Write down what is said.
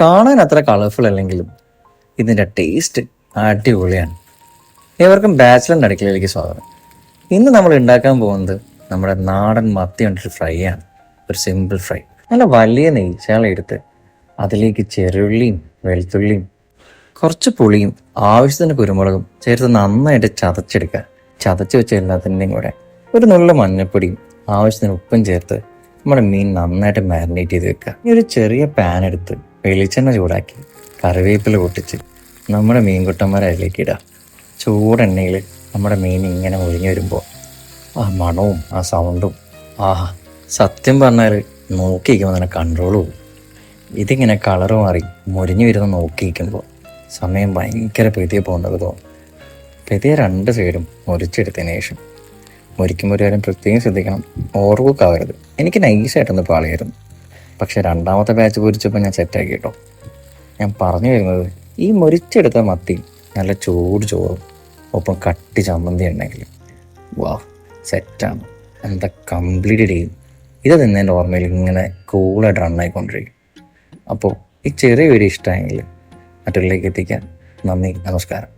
കാണാൻ അത്ര കളർഫുൾ അല്ലെങ്കിലും ഇതിന്റെ ടേസ്റ്റ് അടിപൊളിയാണ്. ഏവർക്കും ബാച്ചിലറിന്റെ അടുക്കളയിലേക്ക് സ്വാഗതം. ഇന്ന് നമ്മൾ ഉണ്ടാക്കാൻ പോകുന്നത് നമ്മുടെ നാടൻ മത്തി കൊണ്ടൊരു ഫ്രൈ ആണ്. ഒരു സിമ്പിൾ ഫ്രൈ നല്ല വലിയ നെയ്ച്ചാളെടുത്ത് അതിലേക്ക് ചെറുള്ളിയും വെളുത്തുള്ളിയും കുറച്ച് പുളിയും ആവശ്യത്തിന് കുരുമുളകും ചേർത്ത് നന്നായിട്ട് ചതച്ചെടുക്കുക. ചതച്ച് വെച്ച എല്ലാത്തിന്റെയും കൂടെ ഒരു നുള്ള മഞ്ഞപ്പൊടിയും ആവശ്യത്തിന് ഉപ്പും ചേർത്ത് നമ്മുടെ മീൻ നന്നായിട്ട് മാരിനേറ്റ് ചെയ്ത് വെക്കുക. ഈ ഒരു ചെറിയ പാൻ എടുത്ത് വെളിച്ചെണ്ണ ചൂടാക്കി കറിവേപ്പില പൊട്ടിച്ച് നമ്മുടെ മീൻകുട്ടന്മാരെ അതിലേക്ക് ഇടുക ചൂടെണ്ണയിൽ നമ്മുടെ മീൻ ഇങ്ങനെ ഒഴിഞ്ഞു വരുമ്പോൾ ആ മണവും ആ സൗണ്ടും ആഹാ സത്യം പറഞ്ഞാൽ നോക്കിയിരിക്കുമ്പോൾ തന്നെ കൺട്രോൾ പോകും ഇതിങ്ങനെ കളറ് മാറി മുരിഞ്ഞു വരുന്ന നോക്കിയിരിക്കുമ്പോൾ സമയം ഭയങ്കര പെതിയെ പോകേണ്ടത് തോന്നും. പെതിയ രണ്ട് സൈഡും മുരിച്ചെടുത്തതിന് ശേഷം മുരിക്കുമ്പോൾ ഒരു കാര്യം പ്രത്യേകം ശ്രദ്ധിക്കണം ഓർവുക്കാവരുത് എനിക്ക് നൈസായിട്ടൊന്ന് പാളിയായിരുന്നു. പക്ഷെ രണ്ടാമത്തെ ബാച്ച് പൊരിച്ചപ്പോൾ ഞാൻ സെറ്റാക്കി കേട്ടോ. ഞാൻ പറഞ്ഞു വരുന്നത് ഈ മുരിച്ചെടുത്ത മത്തി നല്ല ചൂട് ചോറും ഒപ്പം കട്ടി ചമ്മന്തി ഉണ്ടെങ്കിൽ. വാ സെറ്റാണ് എന്താ കംപ്ലീറ്റ് ചെയ്യും ഇത് തിന്നതിന്റെ ഓർമ്മയിൽ ഇങ്ങനെ കൂളായിട്ട് റണ്ണായിക്കൊണ്ടിരിക്കും അപ്പോൾ ഈ ചെറിയ വീഡിയോ ഇഷ്ടമായെങ്കിൽ മറ്റുള്ളിലേക്ക് എത്തിക്കാൻ നന്ദി നമസ്കാരം.